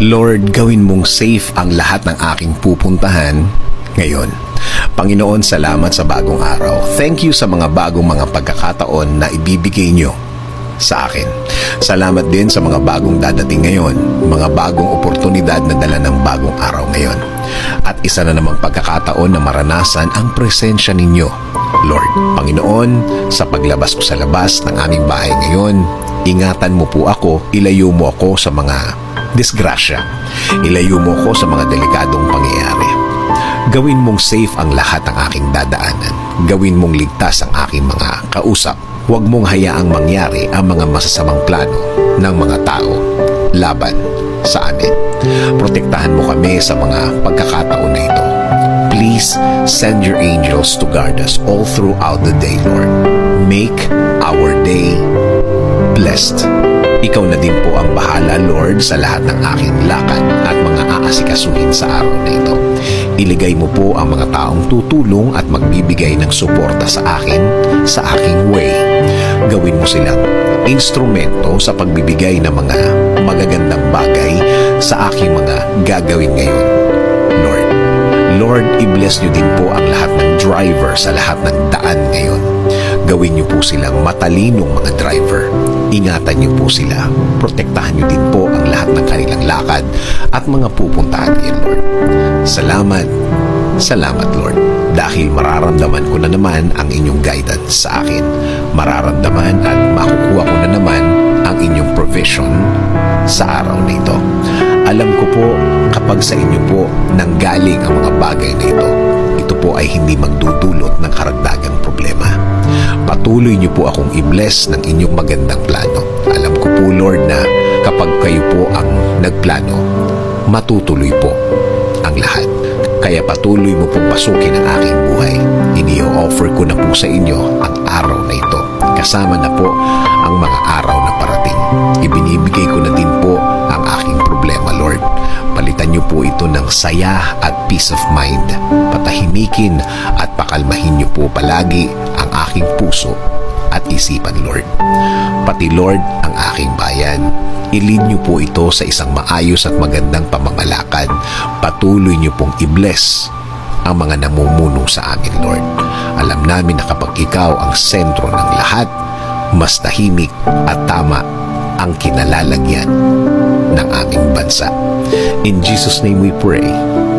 Lord, gawin mong safe ang lahat ng aking pupuntahan ngayon. Panginoon, salamat sa bagong araw. Thank you sa mga bagong mga pagkakataon na ibibigay nyo sa akin. Salamat din sa mga bagong dadating ngayon, mga bagong oportunidad na dala ng bagong araw ngayon. At isa na namang pagkakataon na maranasan ang presensya ninyo. Lord, Panginoon, sa paglabas ko sa labas ng aming bahay ngayon, ingatan mo po ako, ilayo mo ako sa mga disgrasya. Ilayo mo ako sa mga delikadong pangyayari. Gawin mong safe ang lahat ng aking dadaanan. Gawin mong ligtas ang aking mga kausap. Huwag mong hayaang mangyari ang mga masasamang plano ng mga tao laban sa amin. Protektahan mo kami sa mga pagkakataon na ito. Please send your angels to guard us all throughout the day, Lord. Make our day blessed. Ikaw na din po ang bahala, Lord, sa lahat ng aking lakad at mga aasikasuhin sa araw na ito. Iligay mo po ang mga taong tutulong at magbibigay ng suporta sa akin sa aking way. Gawin mo silang instrumento sa pagbibigay ng mga magagandang bagay sa aking mga gagawin ngayon. Lord, Lord, i-bless niyo din po ang lahat ng driver sa lahat ng daan ngayon. Gawin niyo po silang matalinong mga driver. Ingatan niyo po sila. Protektahan niyo din po ang lahat ng kanilang lakad at mga pupuntahan ngayon, Lord. Salamat. Salamat, Lord. Dahil mararamdaman ko na naman ang inyong guidance sa akin. Mararamdaman at makukuha ko na naman ang inyong provision sa araw na ito. Alam ko po kapag sa inyo po nanggaling ang mga bagay na ito, ito po ay hindi magdudulot ng karagdagang problema. Patuloy niyo po akong i-bless ng inyong magandang plano. Alam ko po, Lord, na kapag kayo po ang nagplano, matutuloy po ang lahat. Kaya patuloy mo pong pasukin ang aking buhay. Ini-offer ko na po sa inyo ang araw na ito. Kasama na po ang mga araw na parating. Ibinibigay ko na niyo po ito ng saya at peace of mind. Patahimikin at pakalmahin niyo po palagi ang aking puso at isipan, Lord. Pati, Lord, ang aking bayan. Ilid niyo po ito sa isang maayos at magandang pamamalakad. Patuloy niyo pong i-bless ang mga namumuno sa amin, Lord. Alam namin na kapag ikaw ang sentro ng lahat, mas tahimik at tama ang kinalalagyan In Jesus' name we pray.